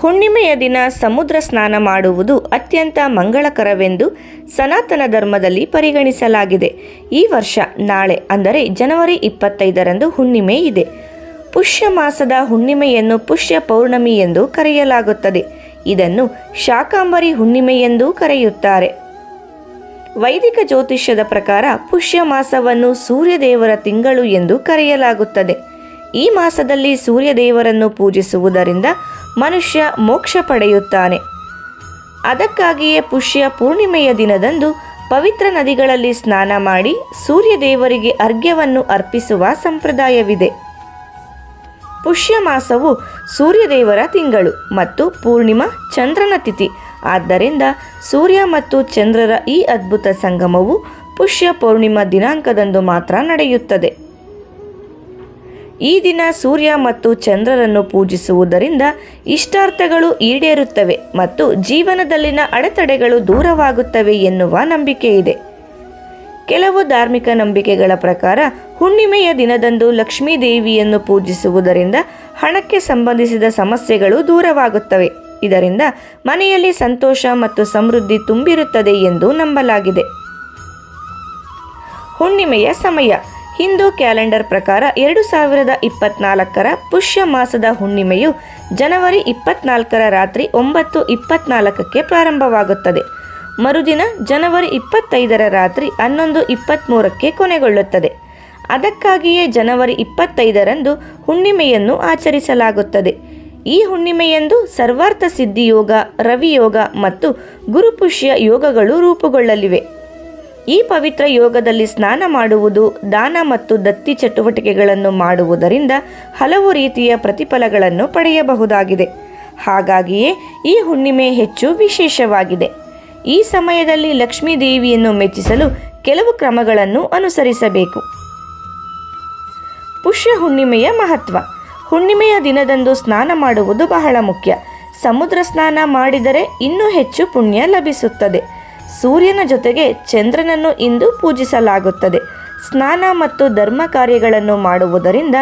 ಹುಣ್ಣಿಮೆಯ ದಿನ ಸಮುದ್ರ ಸ್ನಾನ ಮಾಡುವುದು ಅತ್ಯಂತ ಮಂಗಳಕರವೆಂದು ಸನಾತನ ಧರ್ಮದಲ್ಲಿ ಪರಿಗಣಿಸಲಾಗಿದೆ. ಈ ವರ್ಷ ನಾಳೆ, ಅಂದರೆ ಜನವರಿ ಇಪ್ಪತ್ತೈದರಂದು ಹುಣ್ಣಿಮೆ ಇದೆ. ಪುಷ್ಯ ಮಾಸದ ಹುಣ್ಣಿಮೆಯನ್ನು ಪುಷ್ಯ ಪೌರ್ಣಮಿ ಎಂದು ಕರೆಯಲಾಗುತ್ತದೆ. ಇದನ್ನು ಶಾಕಾಂಬರಿ ಹುಣ್ಣಿಮೆ ಎಂದೂ ಕರೆಯುತ್ತಾರೆ. ವೈದಿಕ ಜ್ಯೋತಿಷ್ಯದ ಪ್ರಕಾರ ಪುಷ್ಯ ಮಾಸವನ್ನು ಸೂರ್ಯದೇವರ ತಿಂಗಳು ಎಂದು ಕರೆಯಲಾಗುತ್ತದೆ. ಈ ಮಾಸದಲ್ಲಿ ಸೂರ್ಯದೇವರನ್ನು ಪೂಜಿಸುವುದರಿಂದ ಮನುಷ್ಯ ಮೋಕ್ಷ ಪಡೆಯುತ್ತಾನೆ. ಅದಕ್ಕಾಗಿಯೇ ಪುಷ್ಯ ಪೂರ್ಣಿಮೆಯ ದಿನದಂದು ಪವಿತ್ರ ನದಿಗಳಲ್ಲಿ ಸ್ನಾನ ಮಾಡಿ ಸೂರ್ಯ ದೇವರಿಗೆ ಅರ್ಘ್ಯವನ್ನು ಅರ್ಪಿಸುವ ಸಂಪ್ರದಾಯವಿದೆ. ಪುಷ್ಯ ಮಾಸವು ಸೂರ್ಯದೇವರ ತಿಂಗಳು ಮತ್ತು ಪೂರ್ಣಿಮಾ ಚಂದ್ರನ ತಿಥಿ. ಆದ್ದರಿಂದ ಸೂರ್ಯ ಮತ್ತು ಚಂದ್ರರ ಈ ಅದ್ಭುತ ಸಂಗಮವು ಪುಷ್ಯ ಪೂರ್ಣಿಮಾ ದಿನಾಂಕದಂದು ಮಾತ್ರ ನಡೆಯುತ್ತದೆ. ಈ ದಿನ ಸೂರ್ಯ ಮತ್ತು ಚಂದ್ರರನ್ನು ಪೂಜಿಸುವುದರಿಂದ ಇಷ್ಟಾರ್ಥಗಳು ಈಡೇರುತ್ತವೆ ಮತ್ತು ಜೀವನದಲ್ಲಿನ ಅಡೆತಡೆಗಳು ದೂರವಾಗುತ್ತವೆ ಎನ್ನುವ ನಂಬಿಕೆ ಇದೆ. ಕೆಲವು ಧಾರ್ಮಿಕ ನಂಬಿಕೆಗಳ ಪ್ರಕಾರ, ಹುಣ್ಣಿಮೆಯ ದಿನದಂದು ಲಕ್ಷ್ಮೀ ದೇವಿಯನ್ನು ಪೂಜಿಸುವುದರಿಂದ ಹಣಕ್ಕೆ ಸಂಬಂಧಿಸಿದ ಸಮಸ್ಯೆಗಳು ದೂರವಾಗುತ್ತವೆ. ಇದರಿಂದ ಮನೆಯಲ್ಲಿ ಸಂತೋಷ ಮತ್ತು ಸಮೃದ್ಧಿ ತುಂಬಿರುತ್ತದೆ ಎಂದು ನಂಬಲಾಗಿದೆ. ಹುಣ್ಣಿಮೆಯ ಸಮಯ. ಹಿಂದೂ ಕ್ಯಾಲೆಂಡರ್ ಪ್ರಕಾರ ಎರಡು ಸಾವಿರದ ಇಪ್ಪತ್ನಾಲ್ಕರ ಪುಷ್ಯ ಮಾಸದ ಹುಣ್ಣಿಮೆಯು ಜನವರಿ ಇಪ್ಪತ್ನಾಲ್ಕರ ರಾತ್ರಿ ಒಂಬತ್ತು ಇಪ್ಪತ್ನಾಲ್ಕಕ್ಕೆ ಪ್ರಾರಂಭವಾಗುತ್ತದೆ. ಮರುದಿನ ಜನವರಿ ಇಪ್ಪತ್ತೈದರ ರಾತ್ರಿ ಹನ್ನೊಂದು ಇಪ್ಪತ್ತ್ಮೂರಕ್ಕೆ ಕೊನೆಗೊಳ್ಳುತ್ತದೆ. ಅದಕ್ಕಾಗಿಯೇ ಜನವರಿ ಇಪ್ಪತ್ತೈದರಂದು ಹುಣ್ಣಿಮೆಯನ್ನು ಆಚರಿಸಲಾಗುತ್ತದೆ. ಈ ಹುಣ್ಣಿಮೆಯಂದು ಸರ್ವಾರ್ಥ ಸಿದ್ಧಿಯೋಗ, ರವಿಯೋಗ ಮತ್ತು ಗುರುಪುಷ್ಯ ಯೋಗಗಳು ರೂಪುಗೊಳ್ಳಲಿವೆ. ಈ ಪವಿತ್ರ ಯೋಗದಲ್ಲಿ ಸ್ನಾನ ಮಾಡುವುದು, ದಾನ ಮತ್ತು ದತ್ತಿ ಚಟುವಟಿಕೆಗಳನ್ನು ಮಾಡುವುದರಿಂದ ಹಲವು ರೀತಿಯ ಪ್ರತಿಫಲಗಳನ್ನು ಪಡೆಯಬಹುದಾಗಿದೆ. ಹಾಗಾಗಿಯೇ ಈ ಹುಣ್ಣಿಮೆ ಹೆಚ್ಚು ವಿಶೇಷವಾಗಿದೆ. ಈ ಸಮಯದಲ್ಲಿ ಲಕ್ಷ್ಮೀ ದೇವಿಯನ್ನು ಮೆಚ್ಚಿಸಲು ಕೆಲವು ಕ್ರಮಗಳನ್ನು ಅನುಸರಿಸಬೇಕು. ಪುಷ್ಯ ಹುಣ್ಣಿಮೆಯ ಮಹತ್ವ. ಹುಣ್ಣಿಮೆಯ ದಿನದಂದು ಸ್ನಾನ ಮಾಡುವುದು ಬಹಳ ಮುಖ್ಯ. ಸಮುದ್ರ ಸ್ನಾನ ಮಾಡಿದರೆ ಇನ್ನೂ ಹೆಚ್ಚು ಪುಣ್ಯ ಲಭಿಸುತ್ತದೆ. ಸೂರ್ಯನ ಜೊತೆಗೆ ಚಂದ್ರನನ್ನು ಇಂದು ಪೂಜಿಸಲಾಗುತ್ತದೆ. ಸ್ನಾನ ಮತ್ತು ಧರ್ಮ ಕಾರ್ಯಗಳನ್ನು ಮಾಡುವುದರಿಂದ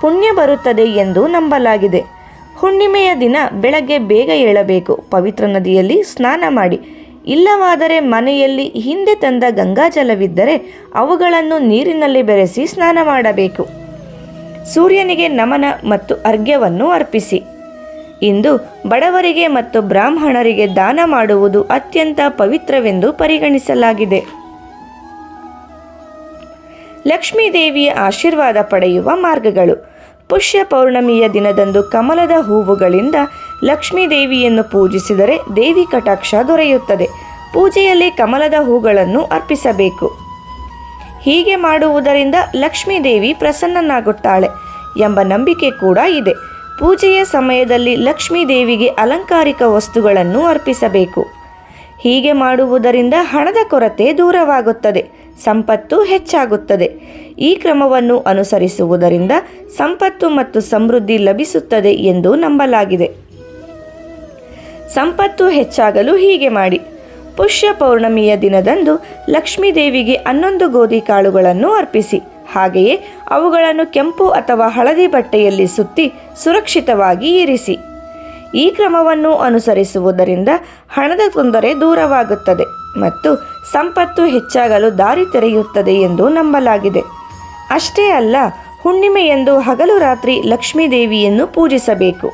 ಪುಣ್ಯ ಬರುತ್ತದೆ ಎಂದು ನಂಬಲಾಗಿದೆ. ಹುಣ್ಣಿಮೆಯ ದಿನ ಬೆಳಗ್ಗೆ ಬೇಗ ಏಳಬೇಕು. ಪವಿತ್ರ ನದಿಯಲ್ಲಿ ಸ್ನಾನ ಮಾಡಿ. ಇಲ್ಲವಾದರೆ ಮನೆಯಲ್ಲಿ ಹಿಂದೆ ತಂದ ಗಂಗಾಜಲವಿದ್ದರೆ ಅವುಗಳನ್ನು ನೀರಿನಲ್ಲಿ ಬೆರೆಸಿ ಸ್ನಾನ ಮಾಡಬೇಕು. ಸೂರ್ಯನಿಗೆ ನಮನ ಮತ್ತು ಅರ್ಘ್ಯವನ್ನು ಅರ್ಪಿಸಿ. ಇಂದು ಬಡವರಿಗೆ ಮತ್ತು ಬ್ರಾಹ್ಮಣರಿಗೆ ದಾನ ಮಾಡುವುದು ಅತ್ಯಂತ ಪವಿತ್ರವೆಂದು ಪರಿಗಣಿಸಲಾಗಿದೆ. ಲಕ್ಷ್ಮೀದೇವಿಯ ಆಶೀರ್ವಾದ ಪಡೆಯುವ ಮಾರ್ಗಗಳು. ಪುಷ್ಯ ಪೌರ್ಣಮಿಯ ದಿನದಂದು ಕಮಲದ ಹೂವುಗಳಿಂದ ಲಕ್ಷ್ಮೀ ದೇವಿಯನ್ನು ಪೂಜಿಸಿದರೆ ದೇವಿ ಕಟಾಕ್ಷ ದೊರೆಯುತ್ತದೆ. ಪೂಜೆಯಲ್ಲಿ ಕಮಲದ ಹೂಗಳನ್ನು ಅರ್ಪಿಸಬೇಕು. ಹೀಗೆ ಮಾಡುವುದರಿಂದ ಲಕ್ಷ್ಮೀ ದೇವಿ ಪ್ರಸನ್ನನಾಗುತ್ತಾಳೆ ಎಂಬ ನಂಬಿಕೆ ಕೂಡ ಇದೆ. ಪೂಜೆಯ ಸಮಯದಲ್ಲಿ ಲಕ್ಷ್ಮೀ ದೇವಿಗೆ ಅಲಂಕಾರಿಕ ವಸ್ತುಗಳನ್ನು ಅರ್ಪಿಸಬೇಕು. ಹೀಗೆ ಮಾಡುವುದರಿಂದ ಹಣದ ಕೊರತೆ ದೂರವಾಗುತ್ತದೆ, ಸಂಪತ್ತು ಹೆಚ್ಚಾಗುತ್ತದೆ. ಈ ಕ್ರಮವನ್ನು ಅನುಸರಿಸುವುದರಿಂದ ಸಂಪತ್ತು ಮತ್ತು ಸಮೃದ್ಧಿ ಲಭಿಸುತ್ತದೆ ಎಂದು ನಂಬಲಾಗಿದೆ. ಸಂಪತ್ತು ಹೆಚ್ಚಾಗಲು ಹೀಗೆ ಮಾಡಿ. ಪುಷ್ಯ ಪೌರ್ಣಮಿಯ ದಿನದಂದು ಲಕ್ಷ್ಮೀ ದೇವಿಗೆ ಹನ್ನೊಂದು ಗೋಧಿ ಕಾಳುಗಳನ್ನು ಅರ್ಪಿಸಿ, ಹಾಗೆಯೇ ಅವುಗಳನ್ನು ಕೆಂಪು ಅಥವಾ ಹಳದಿ ಬಟ್ಟೆಯಲ್ಲಿ ಸುತ್ತಿ ಸುರಕ್ಷಿತವಾಗಿ ಇರಿಸಿ. ಈ ಕ್ರಮವನ್ನು ಅನುಸರಿಸುವುದರಿಂದ ಹಣದ ತೊಂದರೆ ದೂರವಾಗುತ್ತದೆ ಮತ್ತು ಸಂಪತ್ತು ಹೆಚ್ಚಾಗಲು ದಾರಿ ತೆರೆಯುತ್ತದೆ ಎಂದು ನಂಬಲಾಗಿದೆ. ಅಷ್ಟೇ ಅಲ್ಲ ಹುಣ್ಣಿಮೆಯಂದು ಹಗಲು ರಾತ್ರಿ ಲಕ್ಷ್ಮೀ ದೇವಿಯನ್ನು ಪೂಜಿಸಬೇಕು.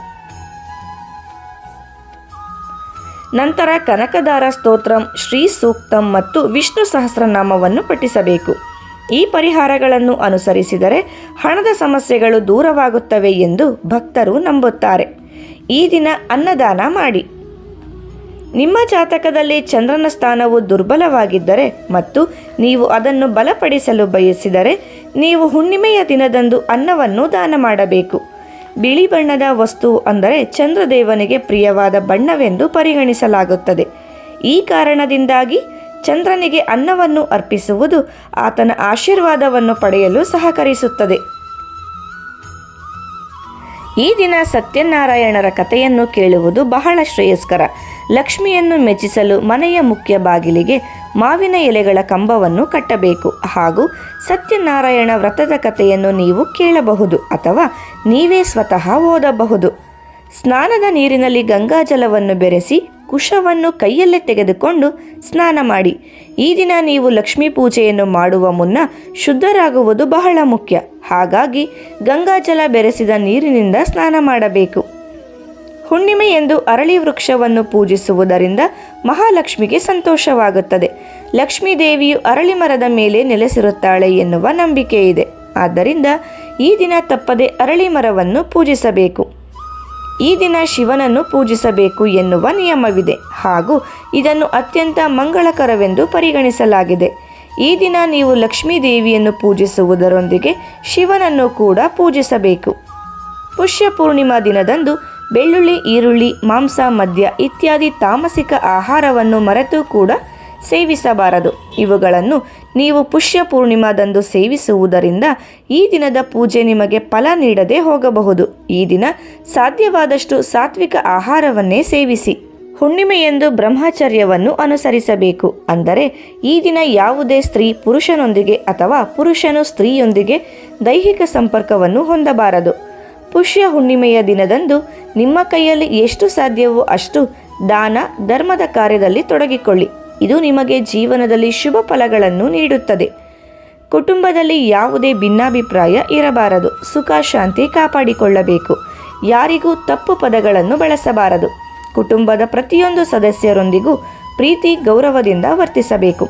ನಂತರ ಕನಕದಾರ ಸ್ತೋತ್ರಂ ಶ್ರೀ ಸೂಕ್ತಂ ಮತ್ತು ವಿಷ್ಣು ಸಹಸ್ರನಾಮವನ್ನು ಪಠಿಸಬೇಕು. ಈ ಪರಿಹಾರಗಳನ್ನು ಅನುಸರಿಸಿದರೆ ಹಣದ ಸಮಸ್ಯೆಗಳು ದೂರವಾಗುತ್ತವೆ ಎಂದು ಭಕ್ತರು ನಂಬುತ್ತಾರೆ. ಈ ದಿನ ಅನ್ನದಾನ ಮಾಡಿ. ನಿಮ್ಮ ಜಾತಕದಲ್ಲಿ ಚಂದ್ರನ ಸ್ಥಾನವು ದುರ್ಬಲವಾಗಿದ್ದರೆ ಮತ್ತು ನೀವು ಅದನ್ನು ಬಲಪಡಿಸಲು ಬಯಸಿದರೆ ನೀವು ಹುಣ್ಣಿಮೆಯ ದಿನದಂದು ಅನ್ನವನ್ನು ದಾನ ಮಾಡಬೇಕು. ಬಿಳಿ ಬಣ್ಣದ ವಸ್ತು ಅಂದರೆ ಚಂದ್ರದೇವನಿಗೆ ಪ್ರಿಯವಾದ ಬಣ್ಣವೆಂದು ಪರಿಗಣಿಸಲಾಗುತ್ತದೆ. ಈ ಕಾರಣದಿಂದಾಗಿ ಚಂದ್ರನಿಗೆ ಅನ್ನವನ್ನು ಅರ್ಪಿಸುವುದು ಆತನ ಆಶೀರ್ವಾದವನ್ನು ಪಡೆಯಲು ಸಹಕರಿಸುತ್ತದೆ. ಈ ದಿನ ಸತ್ಯನಾರಾಯಣರ ಕಥೆಯನ್ನು ಕೇಳುವುದು ಬಹಳ ಶ್ರೇಯಸ್ಕರ. ಲಕ್ಷ್ಮಿಯನ್ನು ಮೆಚ್ಚಿಸಲು ಮನೆಯ ಮುಖ್ಯ ಬಾಗಿಲಿಗೆ ಮಾವಿನ ಎಲೆಗಳ ಕಂಬವನ್ನು ಕಟ್ಟಬೇಕು. ಹಾಗೂ ಸತ್ಯನಾರಾಯಣ ವ್ರತದ ಕಥೆಯನ್ನು ನೀವು ಕೇಳಬಹುದು ಅಥವಾ ನೀವೇ ಸ್ವತಃ ಓದಬಹುದು. ಸ್ನಾನದ ನೀರಿನಲ್ಲಿ ಗಂಗಾಜಲವನ್ನು ಬೆರೆಸಿ ಕುಶವನ್ನು ಕೈಯಲ್ಲೇ ತೆಗೆದುಕೊಂಡು ಸ್ನಾನ ಮಾಡಿ. ಈ ದಿನ ನೀವು ಲಕ್ಷ್ಮೀ ಪೂಜೆಯನ್ನು ಮಾಡುವ ಮುನ್ನ ಶುದ್ಧರಾಗುವುದು ಬಹಳ ಮುಖ್ಯ. ಹಾಗಾಗಿ ಗಂಗಾಜಲ ಬೆರೆಸಿದ ನೀರಿನಿಂದ ಸ್ನಾನ ಮಾಡಬೇಕು. ಹುಣ್ಣಿಮೆ ಎಂದು ಅರಳಿ ವೃಕ್ಷವನ್ನು ಪೂಜಿಸುವುದರಿಂದ ಮಹಾಲಕ್ಷ್ಮಿಗೆ ಸಂತೋಷವಾಗುತ್ತದೆ. ಲಕ್ಷ್ಮೀ ದೇವಿಯು ಅರಳಿ ಮರದ ಮೇಲೆ ನೆಲೆಸಿರುತ್ತಾಳೆ ಎನ್ನುವ ನಂಬಿಕೆ ಇದೆ ಆದ್ದರಿಂದ ಈ ದಿನ ತಪ್ಪದೆ ಅರಳಿ ಮರವನ್ನು ಪೂಜಿಸಬೇಕು. ಈ ದಿನ ಶಿವನನ್ನು ಪೂಜಿಸಬೇಕು ಎನ್ನುವ ನಿಯಮವಿದೆ ಹಾಗೂ ಇದನ್ನು ಅತ್ಯಂತ ಮಂಗಳಕರವೆಂದು ಪರಿಗಣಿಸಲಾಗಿದೆ. ಈ ದಿನ ನೀವು ಲಕ್ಷ್ಮೀ ದೇವಿಯನ್ನು ಪೂಜಿಸುವುದರೊಂದಿಗೆ ಶಿವನನ್ನು ಕೂಡ ಪೂಜಿಸಬೇಕು. ಪುಷ್ಯ ಪೂರ್ಣಿಮಾ ದಿನದಂದು ಬೆಳ್ಳುಳ್ಳಿ, ಈರುಳ್ಳಿ, ಮಾಂಸ, ಮದ್ಯ ಇತ್ಯಾದಿ ತಾಮಸಿಕ ಆಹಾರವನ್ನು ಮರೆತು ಕೂಡ ಸೇವಿಸಬಾರದು. ಇವುಗಳನ್ನು ನೀವು ಪುಷ್ಯ ಪೂರ್ಣಿಮಾದಂದು ಸೇವಿಸುವುದರಿಂದ ಈ ದಿನದ ಪೂಜೆ ನಿಮಗೆ ಫಲ ನೀಡದೆ ಹೋಗಬಹುದು. ಈ ದಿನ ಸಾಧ್ಯವಾದಷ್ಟು ಸಾತ್ವಿಕ ಆಹಾರವನ್ನೇ ಸೇವಿಸಿ. ಹುಣ್ಣಿಮೆಯೆಂದು ಬ್ರಹ್ಮಚರ್ಯವನ್ನು ಅನುಸರಿಸಬೇಕು. ಅಂದರೆ ಈ ದಿನ ಯಾವುದೇ ಸ್ತ್ರೀ ಪುರುಷನೊಂದಿಗೆ ಅಥವಾ ಪುರುಷನು ಸ್ತ್ರೀಯೊಂದಿಗೆ ದೈಹಿಕ ಸಂಪರ್ಕವನ್ನು ಹೊಂದಬಾರದು. ಪುಷ್ಯ ಹುಣ್ಣಿಮೆಯ ದಿನದಂದು ನಿಮ್ಮ ಕೈಯಲ್ಲಿ ಎಷ್ಟು ಸಾಧ್ಯವೋ ಅಷ್ಟು ದಾನ, ಧರ್ಮದ ಕಾರ್ಯದಲ್ಲಿ ತೊಡಗಿಕೊಳ್ಳಿ. ಇದು ನಿಮಗೆ ಜೀವನದಲ್ಲಿ ಶುಭ ಫಲಗಳನ್ನು ನೀಡುತ್ತದೆ. ಕುಟುಂಬದಲ್ಲಿ ಯಾವುದೇ ಭಿನ್ನಾಭಿಪ್ರಾಯ ಇರಬಾರದು. ಸುಖ, ಶಾಂತಿ ಕಾಪಾಡಿಕೊಳ್ಳಬೇಕು. ಯಾರಿಗೂ ತಪ್ಪು ಪದಗಳನ್ನು ಬಳಸಬಾರದು. ಕುಟುಂಬದ ಪ್ರತಿಯೊಂದು ಸದಸ್ಯರೊಂದಿಗೂ ಪ್ರೀತಿ, ಗೌರವದಿಂದ ವರ್ತಿಸಬೇಕು.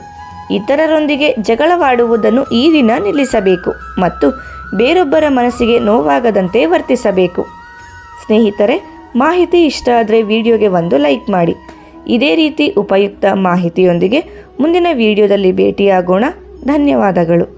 ಇತರರೊಂದಿಗೆ ಜಗಳವಾಡುವುದನ್ನು ಈ ದಿನ ನಿಲ್ಲಿಸಬೇಕು ಮತ್ತು ಬೇರೊಬ್ಬರ ಮನಸ್ಸಿಗೆ ನೋವಾಗದಂತೆ ವರ್ತಿಸಬೇಕು. ಸ್ನೇಹಿತರೆ, ಮಾಹಿತಿ ಇಷ್ಟ ಆದರೆ ವಿಡಿಯೋಗೆ ಒಂದು ಲೈಕ್ ಮಾಡಿ. ಇದೇ ರೀತಿ ಉಪಯುಕ್ತ ಮಾಹಿತಿಯೊಂದಿಗೆ ಮುಂದಿನ ವಿಡಿಯೋದಲ್ಲಿ ಭೇಟಿಯಾಗೋಣ. ಧನ್ಯವಾದಗಳು.